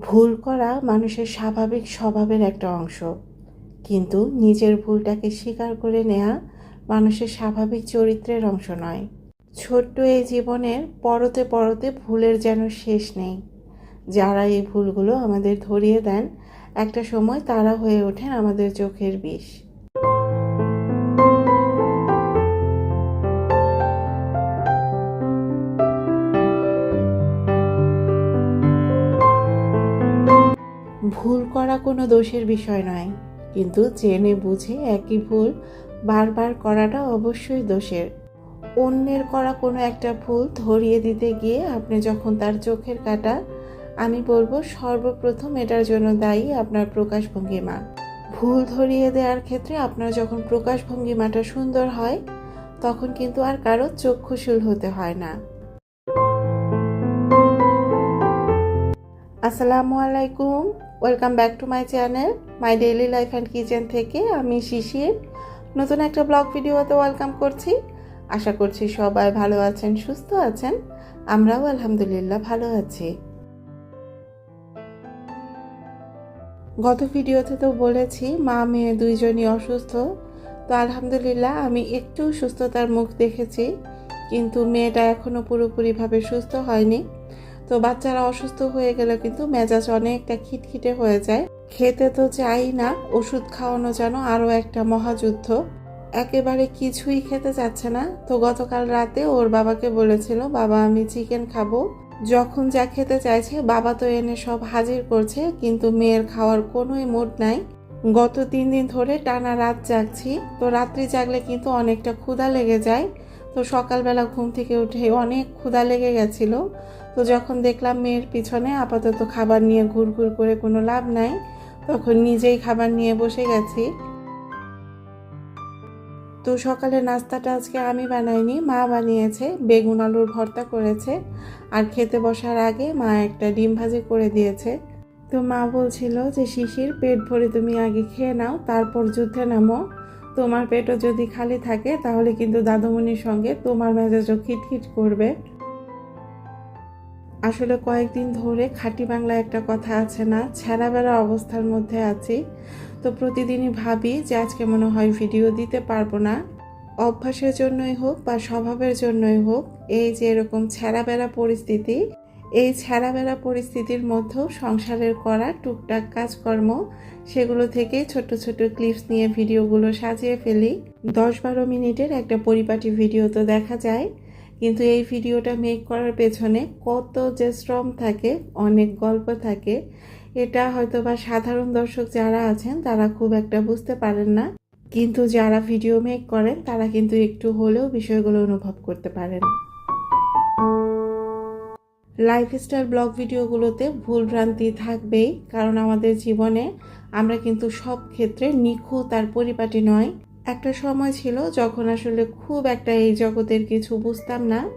ভুল করা মানুষের স্বাভাবিক স্বভাবের একটা অংশ। কিন্তু নিজের ভুলটাকে স্বীকার করে নেয়া মানুষের স্বাভাবিক চরিত্রের অংশ নয়। ছোট্ট এই জীবনের পরতে পরতে ভুলের যেন শেষ নেই। যারা এই ভুলগুলো আমাদের ধরিয়ে দেন, একটা সময় তারা হয়ে ওঠেন আমাদের চোখের বিষ। ভুল করা কোনো দোষের বিষয় নয়। কিন্তু জেনে বুঝে একই ভুল বারবার করাটা অবশ্যই দোষের। অন্যের করা কোনো একটা ভুল ধরিয়ে দিতে গিয়ে আপনি যখন তার চোখের কাটা, আমি বলব সর্বপ্রথম এটার জন্য দায়ী আপনার প্রকাশভঙ্গিমা ভুল ধরিয়ে দেওয়ার ক্ষেত্রে আপনার যখন প্রকাশভঙ্গিমাটা সুন্দর হয়, তখন কিন্তু আর কারও চক্ষুশূল হতে হয় না। আসসালামু আলাইকুম। Welcome back to my channel my daily life and kitchen থেকে আমি শিশির। নতুন একটা ব্লগ ভিডিওতে ওয়েলকাম করছি। আশা করছি সবাই ভালো আছেন, সুস্থ আছেন। আমরাও আলহামদুলিল্লাহ ভালো আছি। গত ভিডিওতে তো বলেছি, মা মেয়ে দুইজনই অসুস্থ। তো আলহামদুলিল্লাহ আমি একটু সুস্থতার মুখ দেখেছি, কিন্তু মেয়েটা এখনও পুরোপুরিভাবে সুস্থ হয়নি। তো বাচ্চারা অসুস্থ হয়ে গেলে কিন্তু মেজাজ অনেকটা খিটখিটে হয়ে যায়। খেতে তো চাই না, ওষুধ খাওয়ানো যেন আরও একটা মহাযুদ্ধ। একেবারে কিছুই খেতে চাচ্ছে না। তো গতকাল রাতে ওর বাবাকে বলেছিল, বাবা, আমি চিকেন খাব। যখন যা খেতে চাইছে, বাবা তো এনে সব হাজির করছে, কিন্তু মেয়ের খাওয়ার কোনোই মুড নাই। গত তিন দিন ধরে টানা রাত জাগছি। তো রাত্রি জাগলে কিন্তু অনেকটা ক্ষুধা লেগে যায়। তো সকালবেলা ঘুম থেকে উঠে অনেক ক্ষুধা লেগে গেছিল। তো যখন দেখলাম মেয়ের পিছনে আপাতত খাবার নিয়ে ঘুরঘুর করে কোনো লাভ নাই, তখন নিজেই খাবার নিয়ে বসে গেছি। তো সকালে নাস্তাটা আজকে আমি বানাইনি, মা বানিয়েছে, বেগুন আলুর ভর্তা করেছে, আর খেতে বসার আগে মা একটা ডিম ভাজি করে দিয়েছে। তো মা বলছিল যে, শিশির, পেট ভরে তুমি আগে খেয়ে নাও, তারপর যুদ্ধে নামো। তোমার পেটও যদি খালি থাকে, তাহলে কিন্তু দাদুমণির সঙ্গে তোমার মেজাজও খিটখিট করবে। আসলে কয়েকদিন ধরে খাঁটি বাংলা একটা কথা আছে না ছেঁড়া বেড়া অবস্থার মধ্যে আছি। তো প্রতিদিনই ভাবি যে আজকে মনে হয় ভিডিও দিতে পারব না। অভ্যাসের জন্যই হোক বা স্বভাবের জন্যই হোক, এই যে এরকম ছেঁড়া বেড়া পরিস্থিতি, এই ছেঁড়া বেড়া পরিস্থিতির মধ্যেও সংসারের করা টুকটাক কাজকর্ম, সেগুলো থেকে ছোট ছোট ক্লিপস নিয়ে ভিডিওগুলো সাজিয়ে ফেলি। দশ বারো মিনিটের একটা পরিপাটি ভিডিও তো দেখা যায়। কিন্তু এই ভিডিওটা মেক করার পেছনে কত যে শ্রম থাকে, অনেক গল্প থাকে, এটা হয়তো বা সাধারণ দর্শক যারা আছেন, তারা খুব একটা বুঝতে পারেন না। কিন্তু যারা ভিডিও মেক করেন, তারা কিন্তু একটু হলেও বিষয়গুলো অনুভব করতে পারেন। লাইফস্টাইল ব্লগ ভিডিওগুলোতে ভুল ভ্রান্তি থাকবেই, কারণ আমাদের জীবনে আমরা কিন্তু সব ক্ষেত্রে নিখুঁত আর পরিপাটি নয়। একটা সময় ছিল যখন আসলে খুব একটা এই জগতের কিছু বুঝতাম না।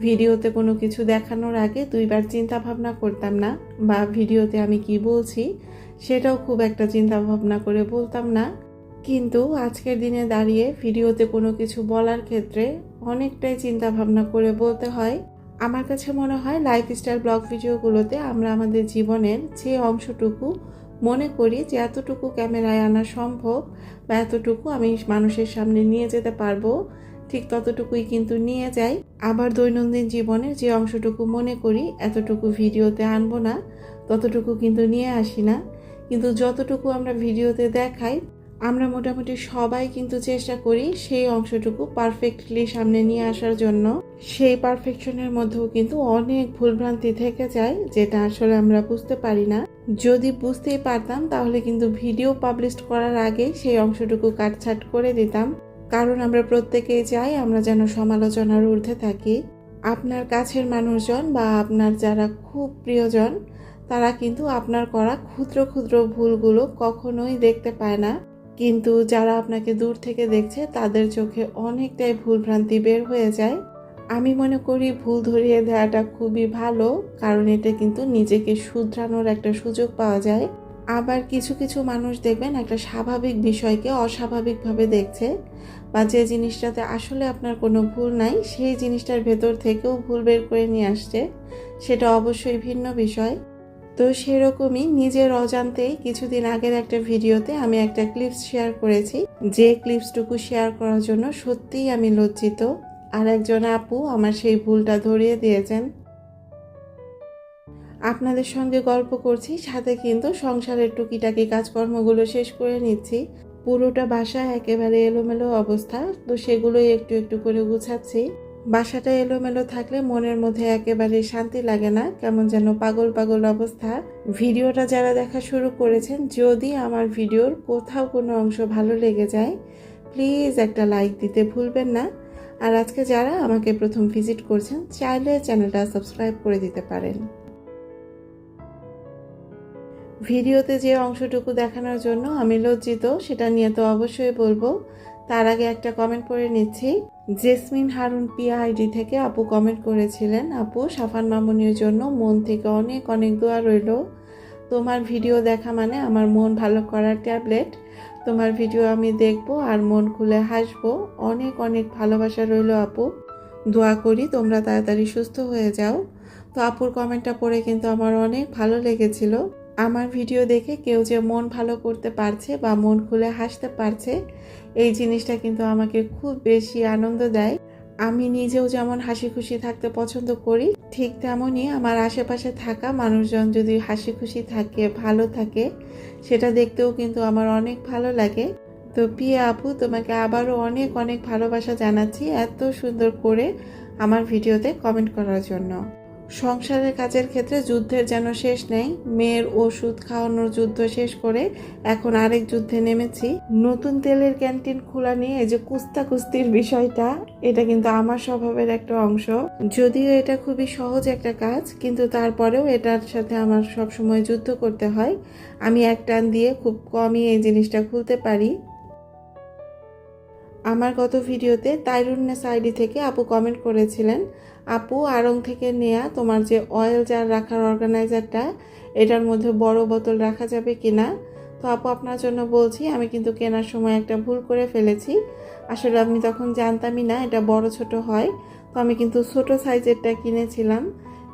ভিডিওতে কোনো কিছু দেখানোর আগে দুইবার চিন্তা ভাবনা করতাম না বা ভিডিওতে আমি কি বলছি সেটাও খুব একটা চিন্তা ভাবনা করে বলতাম না। কিন্তু আজকের দিনে দাঁড়িয়ে ভিডিওতে কোনো কিছু বলার ক্ষেত্রে অনেকটাই চিন্তা ভাবনা করে বলতে হয়। আমার কাছে মনে হয় লাইফস্টাইল ব্লগ ভিডিওগুলোতে আমরা আমাদের জীবনের যে অংশটুকু মনে করি যে এতটুকু ক্যামেরায় আনা সম্ভব বা এতটুকু আমি মানুষের সামনে নিয়ে যেতে পারব, ঠিক ততটুকুই কিন্তু নিয়ে যাই। আবার দৈনন্দিন জীবনের যে অংশটুকু মনে করি, এতটুকু ভিডিওতে আনব না, ততটুকু কিন্তু নিয়ে আসি না। কিন্তু যতটুকু আমরা ভিডিওতে দেখাই আমরা মোটামুটি সবাই কিন্তু চেষ্টা করি সেই অংশটুকু পারফেক্টলি সামনে নিয়ে আসার জন্য। সেই পারফেকশনের মধ্যেও কিন্তু অনেক ভুলভ্রান্তি থেকে যায়, যেটা আসলে আমরা বুঝতে পারি না। যদি বুঝতেই পারতাম, তাহলে কিন্তু ভিডিও পাবলিশ করার আগে সেই অংশটুকু কাটছাট করে দিতাম। কারণ আমরা প্রত্যেকেই চাই আমরা যেন সমালোচনার ঊর্ধ্বে থাকি। আপনার কাছের মানুষজন বা আপনার যারা খুব প্রিয়জন, তারা কিন্তু আপনার করা ক্ষুদ্র ক্ষুদ্র ভুলগুলো কখনোই দেখতে পায় না। কিন্তু যারা আপনাকে দূর থেকে দেখছে, তাদের চোখে অনেকটাই ভুলভ্রান্তি বের হয়ে যায়। আমি মনে করি ভুল ধরিয়ে দেওয়াটা খুবই ভালো, কারণ এটা কিন্তু নিজেকে শুধরানোর একটা সুযোগ পাওয়া যায়। আবার কিছু কিছু মানুষ দেখবেন একটা স্বাভাবিক বিষয়কে অস্বাভাবিকভাবে দেখছে, বা যে জিনিসটাতে আসলে আপনার কোনো ভুল নাই, সেই জিনিসটার ভেতর থেকেও ভুল বের করে নিয়ে আসছে। সেটা অবশ্যই ভিন্ন বিষয়। তো সেরকমই নিজের অজান্তেই কিছুদিন আগের একটা ভিডিওতে আমি একটা ক্লিপস শেয়ার করেছি। যে ক্লিপসটুকু শেয়ার করার জন্য সত্যিই আমি লজ্জিত। আর একজন আপু আমার সেই ভুলটা ধরিয়ে দিয়েছেন। আপনাদের সঙ্গে গল্প করছি, সাথে কিন্তু সংসারের টুকিটাকি কাজকর্মগুলো শেষ করে নিচ্ছি। পুরোটা বাসায় একেবারে এলোমেলো অবস্থা, তো সেগুলোই একটু একটু করে গুছাচ্ছি। বাসাটা এলোমেলো থাকলে মনের মধ্যে একেবারে শান্তি লাগে না। কেমন যেন পাগল পাগল অবস্থা। ভিডিওটা যারা দেখা শুরু করেছেন, যদি আমার ভিডিওর কোথাও কোনো অংশ ভালো লেগে যায়, প্লিজ একটা লাইক দিতে ভুলবেন না। আর আজকে যারা আমাকে প্রথম ভিজিট করছেন, চাইলে চ্যানেলটা সাবস্ক্রাইব করে দিতে পারেন। ভিডিওতে যে অংশটুকু দেখানোর জন্য আমি লজ্জিত, সেটা নিয়ে তো অবশ্যই বলব। তার আগে একটা কমেন্ট করে নিচ্ছি। জেসমিন হারুন পিয়া আইডি থেকে আপু কমেন্ট করেছিলেন, আপু, সাফান মামুনির জন্য মন থেকে অনেক অনেক দোয়া রইল। তোমার ভিডিও দেখা মানে আমার মন ভালো করার ট্যাবলেট তোমার ভিডিও আমি দেখব আর মন খুলে হাসবো। অনেক অনেক ভালোবাসা রইল আপু। দোয়া করি তোমরা তাড়াতাড়ি সুস্থ হয়ে যাও। তো আপুর কমেন্টটা পড়ে কিন্তু আমার অনেক ভালো লেগেছিল। আমার ভিডিও দেখে কেউ যে মন ভালো করতে পারছে বা মন খুলে হাসতে পারছে, এই জিনিসটা কিন্তু আমাকে খুব বেশি আনন্দ দেয়। আমি নিজেও যেমন হাসি খুশি থাকতে পছন্দ করি, ঠিক তেমনই আমার আশেপাশে থাকা মানুষজন যদি হাসি খুশি থাকে, ভালো থাকে, সেটা দেখতেও কিন্তু আমার অনেক ভালো লাগে। তো পিয়া আপু, তোমাকে আবারও অনেক অনেক ভালোবাসা জানাচ্ছি এত সুন্দর করে আমার ভিডিওতে কমেন্ট করার জন্য। সংসারের কাজের ক্ষেত্রে যুদ্ধের যেন শেষ নেই, মেয়ের ওষুধ খাওয়ানোর যুদ্ধ শেষ করে এখন আরেক যুদ্ধে নেমেছি। নতুন তেলের ক্যান্টিন খোলা নিয়ে এই যে কুস্তা কুস্তির বিষয়টা, এটা কিন্তু আমার স্বভাবের একটা অংশ। যদিও এটা খুবই সহজ একটা কাজ, কিন্তু তারপরেও এটার সাথে আমার সবসময় যুদ্ধ করতে হয়। আমি এক টান দিয়ে খুব কমই এই জিনিসটা খুলতে পারি। আমার গত ভিডিওতে তাইরুন্নেস আইডি থেকে আপু কমেন্ট করেছিলেন, আপু, আড়ং থেকে নেয়া তোমার যে অয়েল জার রাখার অর্গানাইজারটা এটার মধ্যে বড় বোতল রাখা যাবে কিনা? তো আপু আপনার জন্য বলছি, আমি কিন্তু কেনার সময় একটা ভুল করে ফেলেছি। আসলে আমি তখন জানতামই না এটা বড় ছোট হয়। তো আমি কিন্তু ছোট সাইজেরটা কিনেছিলাম।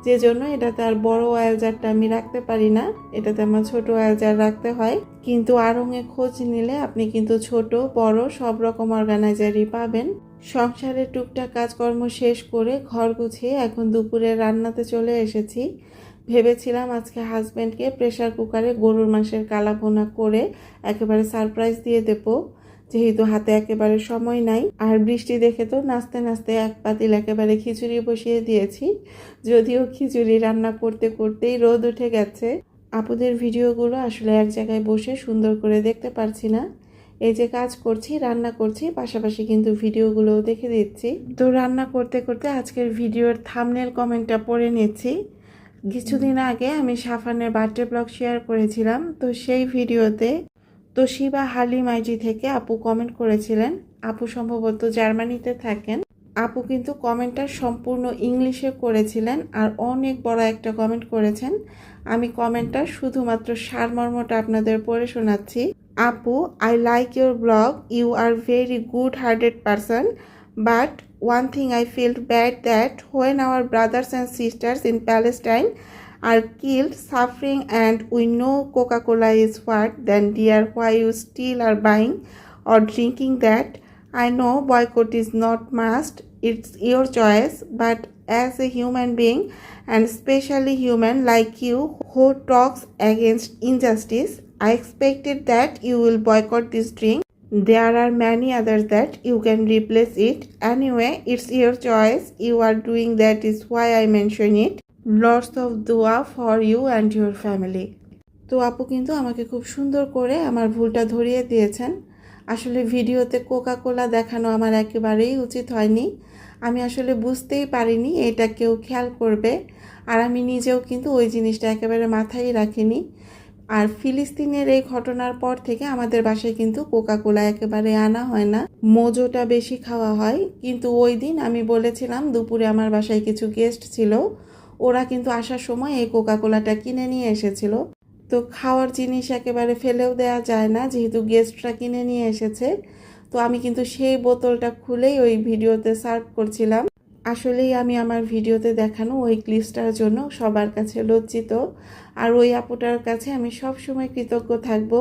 যে জন্য এটাতে আর বড় অয়েল জারটা আমি রাখতে পারি না। এটাতে আমার ছোট অয়েল জার রাখতে হয়। কিন্তু আড়ংয়ে খোঁজ নিলে আপনি কিন্তু ছোট, বড় সব রকম অর্গানাইজারই পাবেন। সংসারের টুকটাক কাজকর্ম শেষ করে ঘর গুছিয়ে এখন দুপুরে রান্নাতে চলে এসেছি। ভেবেছিলাম আজকে হাজব্যান্ডকে প্রেশার কুকারে গরুর মাংসের কালা ভোনা করে একেবারে সারপ্রাইজ দিয়ে দেবো। যেহেতু হাতে একেবারে সময় নাই, আর বৃষ্টি দেখে তো নাচতে নাচতে এক পাতিল একেবারে খিচুড়ি বসিয়ে দিয়েছি। যদিও খিচুড়ি রান্না করতে করতেই রোদ উঠে গেছে। আপুদের ভিডিওগুলো আসলে এক জায়গায় বসে সুন্দর করে দেখতে পারছি না। এই যে কাজ করছি, রান্না করছি, পাশাপাশি কিন্তু ভিডিওগুলোও দেখে দিচ্ছি। তো রান্না করতে করতে আজকের ভিডিওর থামনেল কমেন্টটা পড়ে নিচ্ছি। কিছুদিন আগে আমি সাফানের বার্থডে ব্লগ শেয়ার করেছিলাম, তো সেই ভিডিওতে তোশিবা হালিম আইজি থেকে আপু কমেন্ট করেছিলেন, আপু সম্ভবত জার্মানিতে থাকেন। আপু কিন্তু কমেন্টটা সম্পূর্ণ ইংলিশে করেছিলেন আর অনেক বড় একটা কমেন্ট করেছেন। আমি কমেন্টটা শুধুমাত্র সারমর্মটা আপনাদের পড়ে শোনাচ্ছি। আপু I like your blog you are very good hearted person but one thing I feel bad that when our brothers and sisters in Palestine are killed, suffering, and we know Coca Cola is what, then, dear, why you still are buying or drinking that? I know boycott is not must, it's your choice, but as a human being, and especially human like you who talks against injustice, I expected that you will boycott this drink. There are many others that you can replace it. Anyway, it's your choice. You are doing that is why I mention it. Lots of দোয়া for you and your family তো আপু কিন্তু আমাকে খুব সুন্দর করে আমার ভুলটা ধরিয়ে দিয়েছেন। আসলে ভিডিওতে কোকা কোলা দেখানো আমার একেবারেই উচিত হয়নি। আমি আসলে বুঝতেই পারিনি এটা কেউ খেয়াল করবে। আর আমি নিজেও কিন্তু ওই জিনিসটা একেবারে মাথায় রাখিনি। আর ফিলিস্তিনের এই ঘটনার পর থেকে আমাদের বাসায় কিন্তু কোকা কোলা একেবারে আনা হয় না। মোজোটা বেশি খাওয়া হয়। কিন্তু ওই দিন আমি বলেছিলাম, দুপুরে আমার বাসায় কিছু গেস্ট ছিল। ওরা কিন্তু আসার সময় এই কোকা কোলাটা কিনে নিয়ে এসেছিল। তো খাওয়ার জিনিস একেবারে ফেলেও দেওয়া যায় না, যেহেতু গেস্টরা কিনে নিয়ে এসেছে। তো আমি কিন্তু সেই বোতলটা খুলেই ওই ভিডিওতে সার্ভ করছিলাম। আসলেই আমি আমার ভিডিওতে দেখানো ওই ক্লিপসটার জন্য সবার কাছে লজ্জিত। আর ওই আপুটার কাছে আমি সব সময় কৃতজ্ঞ থাকব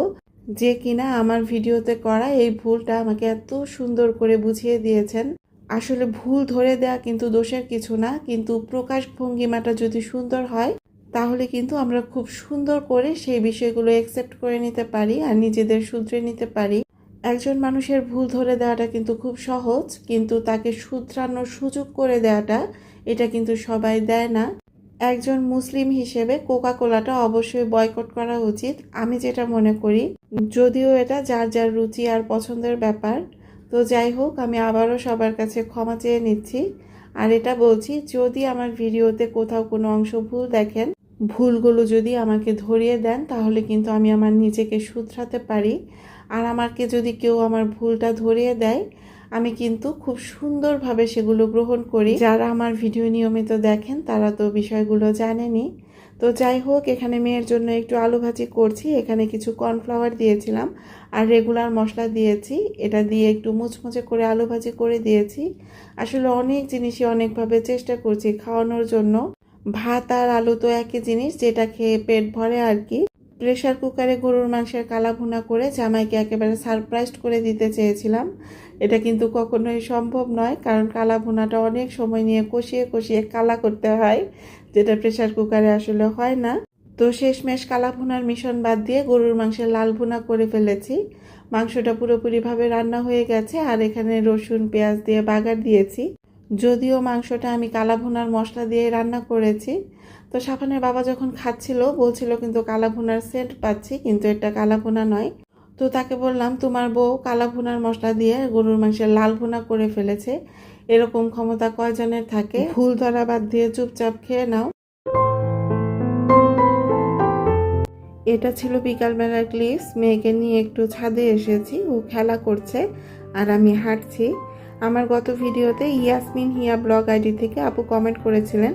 যে কিনা আমার ভিডিওতে করা এই ভুলটা আমাকে এত সুন্দর করে বুঝিয়ে দিয়েছেন। আসলে ভুল ধরে দেয়া কিন্তু দোষের কিছু না, কিন্তু প্রকাশ ভঙ্গিমাটা যদি সুন্দর হয়, তাহলে কিন্তু আমরা খুব সুন্দর করে সেই বিষয়গুলো অ্যাকসেপ্ট করে নিতে পারি আর নিজেদের শুধরে নিতে পারি। একজন মানুষের ভুল ধরে দেওয়াটা কিন্তু খুব সহজ, কিন্তু তাকে শুধরানোর সুযোগ করে দেওয়াটা, এটা কিন্তু সবাই দেয় না। একজন মুসলিম হিসেবে কোকা কোলাটা অবশ্যই বয়কট করা উচিত। আমি যেটা মনে করি, যদিও এটা যার যার রুচি আর পছন্দের ব্যাপার তো যাই হোক, আমি আবারও সবার কাছে ক্ষমা চেয়ে নিচ্ছি। আর এটা বলছি, যদি আমার ভিডিওতে কোথাও কোনো অংশ ভুল দেখেন, ভুলগুলো যদি আমাকে ধরিয়ে দেন, তাহলে কিন্তু আমি আমার নিজেকে শুধরাতে পারি। আর আমাকে যদি কেউ আমার ভুলটা ধরিয়ে দেয়, আমি কিন্তু খুব সুন্দরভাবে সেগুলো গ্রহণ করি। যারা আমার ভিডিও নিয়মিত দেখেন, তারা তো বিষয়গুলো জানেনি। তো যাই হোক, এখানে মেয়ের জন্য একটু আলু ভাজি করছি। এখানে কিছু কর্নফ্লাওয়ার দিয়েছিলাম আর রেগুলার মশলা দিয়েছি। এটা দিয়ে একটু মুচমুচে করে আলু ভাজি করে দিয়েছি। আসলে অনেক জিনিসই অনেকভাবে চেষ্টা করছি খাওয়ানোর জন্য। ভাত আর আলু তো একই জিনিস, যেটা খেয়ে পেট ভরে আর কি। প্রেশার কুকারে গরুর মাংসের কালা ভুনা করে জামাইকে একেবারে সারপ্রাইজ করে দিতে চেয়েছিলাম। এটা কিন্তু কখনোই সম্ভব নয়, কারণ কালা ভুনাটা অনেক সময় নিয়ে কষিয়ে কষিয়ে কালা করতে হয়। যেটা প্রেশার কুকারে আসলে হয় না। তো শেষমেশ কালা ভুনার মিশন বাদ দিয়ে গরুর মাংসের লাল ভুনা করে ফেলেছি। মাংসটা পুরোপুরিভাবে রান্না হয়ে গেছে আর এখানে রসুন, পেঁয়াজ দিয়ে বাগার দিয়েছি। যদিও মাংসটা আমি কালা ভুনার মশলা দিয়ে রান্না করেছি। তো সাফানের বাবা যখন খাচ্ছিল, বলছিল কিন্তু কালা ভুনার সেন্ট পাচ্ছি, কিন্তু এটা কালা ভুনা নয়। তো তাকে বললাম, তোমার বউ কালা ভুনার মশলা দিয়ে গরুর মাংসের লাল ভুনা করে ফেলেছে। এরকম ক্ষমতা কয়জনের থাকে? ভুল ধরা বাদ দিয়ে চুপচাপ খেয়ে নাও। এটা ছিল বিকালবেলার ক্লিপস। মেয়েকে নিয়ে একটু ছাদে এসেছি। ও খেলা করছে আর আমি হাঁটছি। আমার গত ভিডিওতে ইয়াসমিন হিয়া ব্লগ আইডি থেকে আপু কমেন্ট করেছিলেন,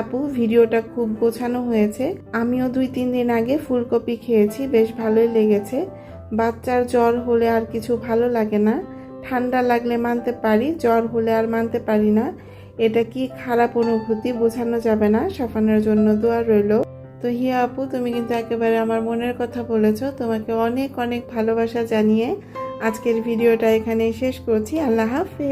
আপু, ভিডিওটা খুব গোছানো হয়েছে। আমিও দুই, তিন দিন আগে ফুলকপি খেয়েছি, বেশ ভালোই লেগেছে। বাচ্চার জ্বর হলে আর কিছু ভালো লাগে না। ঠান্ডা লাগলে মানতে পারি, জ্বর হলে আর মানতে পারি না। এটা কি খারাপ অনুভূতি বোঝানো যাবে না। সাফানোর জন্য দোয়া রইল। তো হিয়া আপু, তুমি কিন্তু একেবারে আমার মনের কথা বলেছ। তোমাকে অনেক অনেক ভালোবাসা জানিয়ে আজকের ভিডিওটা এখানে শেষ করছি। আল্লাহ হাফেজ।